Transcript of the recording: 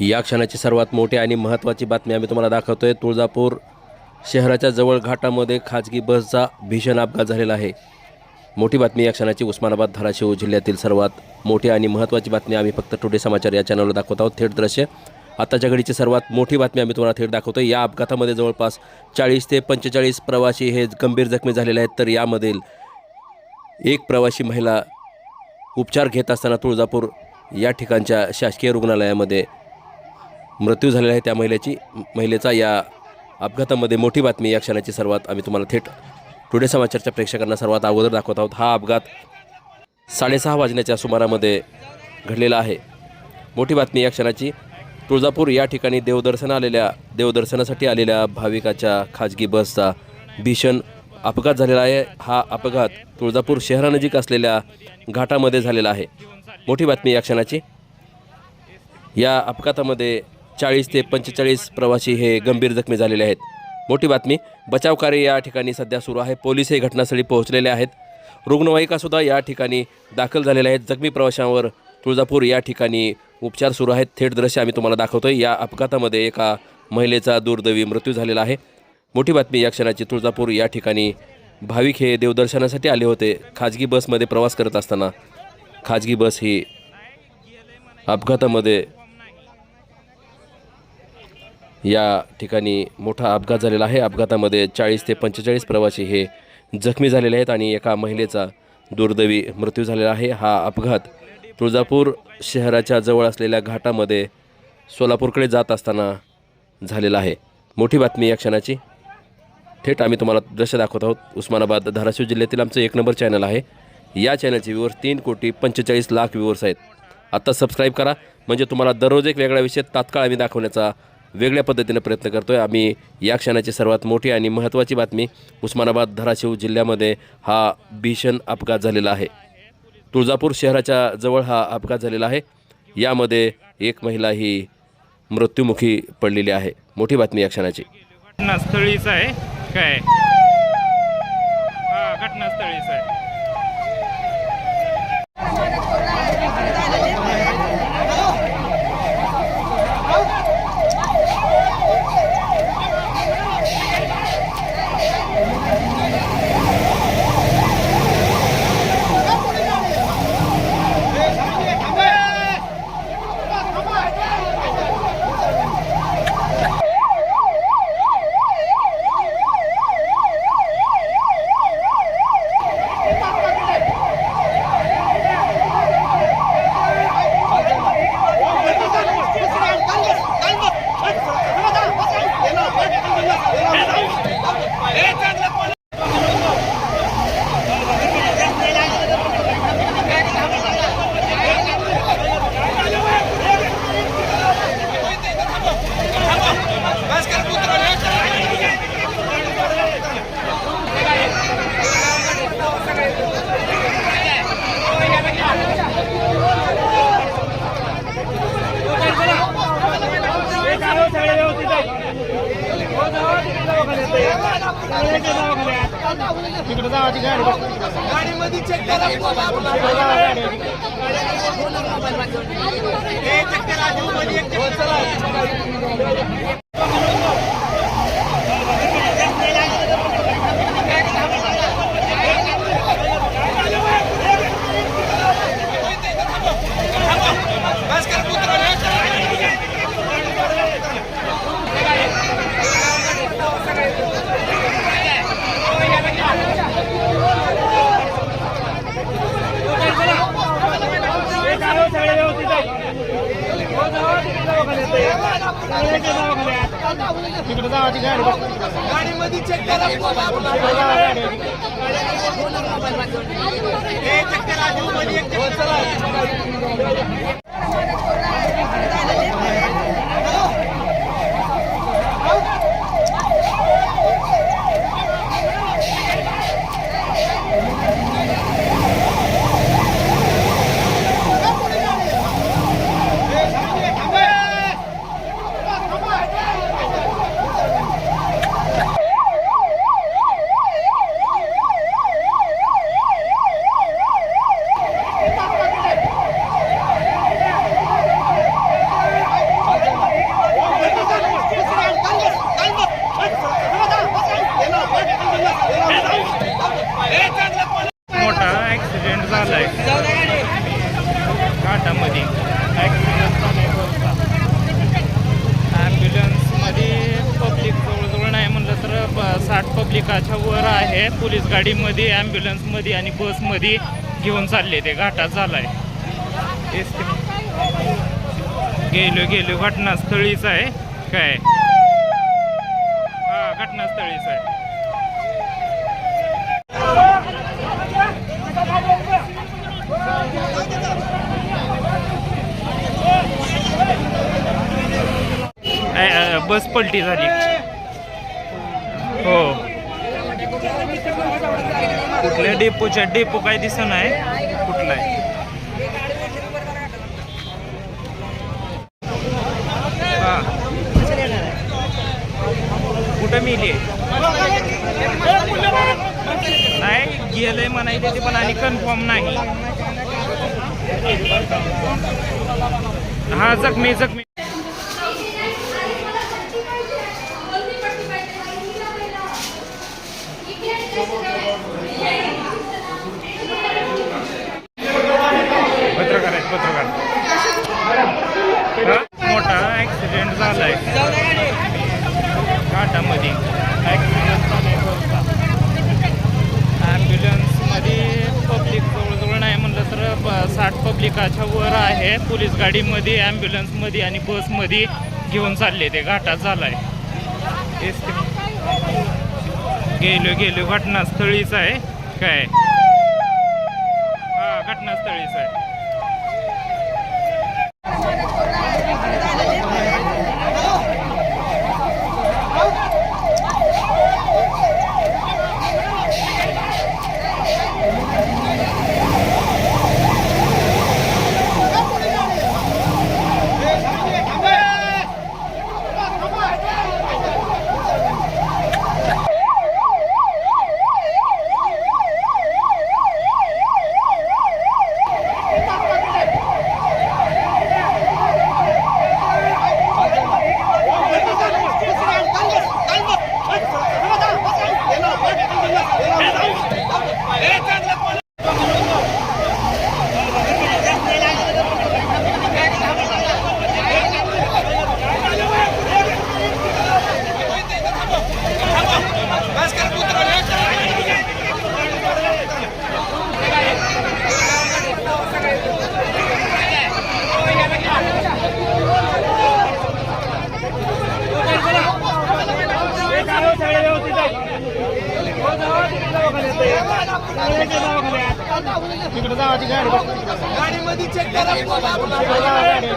या क्षणाची सर्वात मोठी आणि महत्त्वाची बातमी आम्ही तुम्हाला दाखवतोय. तुळजापूर शहराच्या जवळ घाटामध्ये खाजगी बसचा भीषण अपघात झालेला आहे. मोठी बातमी या क्षणाची उस्मानाबाद धाराशिव जिल्ह्यातील सर्वात मोठी आणि महत्त्वाची बातमी आम्ही फक्त टुडे समाचार या चॅनलवर दाखवत आहोत. थेट दृश्य. आताच्या घडीची सर्वात मोठी बातमी आम्ही तुम्हाला थेट दाखवतो या अपघातामध्ये जवळपास चाळीस ते पंचेचाळीस प्रवासी हे गंभीर जखमी झालेले आहेत. तर यामधील एक प्रवासी महिला उपचार घेत असताना तुळजापूर या ठिकाणच्या शासकीय रुग्णालयामध्ये मृत्यू झालेला आहे त्या महिलेची. महिलेचा या अपघातामध्ये मोठी बातमी या क्षणाची सर्वात आम्ही तुम्हाला थेट टुडे समाचारच्या प्रेक्षकांना सर्वात अगोदर दाखवत आहोत. हा अपघात साडेसहा वाजण्याच्या सुमारामध्ये घडलेला आहे. मोठी बातमी या क्षणाची. तुळजापूर या ठिकाणी देवदर्शन आलेल्या देवदर्शनासाठी आलेल्या भाविकाच्या खाजगी बसचा भीषण अपघात झालेला आहे. हा अपघात तुळजापूर शहरानजीक असलेल्या घाटामध्ये झालेला आहे. मोठी बातमी या क्षणाची. या अपघातामध्ये चाळीस ते पंचेचाळीस प्रवासी हे गंभीर जखमी झालेले आहेत. मोठी बातमी बचाव कार्य या ठिकाणी सध्या सुरू आहे. पोलीस हे घटनास्थळी पोहोचलेले आहेत. रुग्णवाहिकासुद्धा या ठिकाणी दाखल झालेल्या आहेत. जखमी प्रवाशांवर तुळजापूर या ठिकाणी उपचार सुरू आहेत. थेट दृश्य आम्ही तुम्हाला दाखवतोय. या अपघातामध्ये एका महिलेचा दुर्दैवी मृत्यू झालेला आहे. मोठी बातमी या क्षणाची तुळजापूर या ठिकाणी भाविक हे देवदर्शनासाठी आले होते. खाजगी बसमध्ये प्रवास करत असताना खाजगी बस ही अपघातामध्ये या ठिकाणी मोठा अपघात झालेला आहे. अपघातामध्ये चाळीस ते पंचेचाळीस प्रवासी हे जखमी झालेले आहेत आणि एका महिलेचा दुर्दैवी मृत्यू झालेला आहे. हा अपघात तुळजापूर शहराच्या जवळ असलेल्या घाटामध्ये सोलापूरकडे जात असताना झालेला आहे. मोठी बातमी या क्षणाची. थेट आम्ही तुम्हाला दृश्य दाखवत आहोत. उस्मानाबाद धाराशिव जिल्ह्यातील आमचं एक नंबर चॅनल आहे. या चॅनलचे व्ह्यूवर्स तीन कोटी पंचेचाळीस लाख व्ह्यूवर्स आहेत. आत्ता सबस्क्राईब करा. म्हणजे तुम्हाला दररोज एक वेगळा विषय तात्काळ आम्ही दाखवण्याचा वेगळ्या पद्धतीने प्रयत्न करतो आहे आम्ही या क्षणाची सर्वात मोठी आणि महत्त्वाची बातमी उस्मानाबाद धाराशिव जिल्ह्यामध्ये हा भीषण अपघात झालेला आहे. तुळजापूर शहराच्या जवळ हा अपघात झालेला आहे. यामध्ये एक महिला ही मृत्युमुखी पडलेली आहे. मोठी बातमी या क्षणाची. घटनास्थळीच आहे. काय? हा घटनास्थळीच आहे. गाडीमध्ये चेक करा. चेक करा. तिकडे जावाची गाडी गाडीमध्ये चेक करा. चेक करा पब्लिकाच्या वर आहे. पोलीस गाडीमध्ये ॲम्ब्युलन्समध्ये आणि बसमध्ये घेऊन चालले ते. घाटात झालाय. आहे गेलो गेलो. घटनास्थळीच आहे. काय? हा घटनास्थळीच आहे. बस पलटी झाली. हो. कुठल्या डेपोच्या डेपो काय दिसत नाही. कुठला आहे हा. कुठं मिली नाही गेलंय म्हणायचे ते पण आणि कन्फर्म नाही. हा जखमी जखमी पत्रकार आहेत पत्रकार हा, मोठा आहे घाटामध्ये ॲम्ब्युलन्समध्ये पब्लिक जवळजवळ नाही म्हणलं तर साठ पब्लिकाच्या वर आहे. पोलीस गाडीमध्ये ॲम्ब्युलन्समध्ये आणि बसमध्ये घेऊन चालले ते. घाटात झाला आहे गेलो गेलो. घटनास्थळीच आहे. काय? हां घटनास्थळीच आहे. तिकडे जावाची गाडी गाडीमध्ये चेक करा. गाडी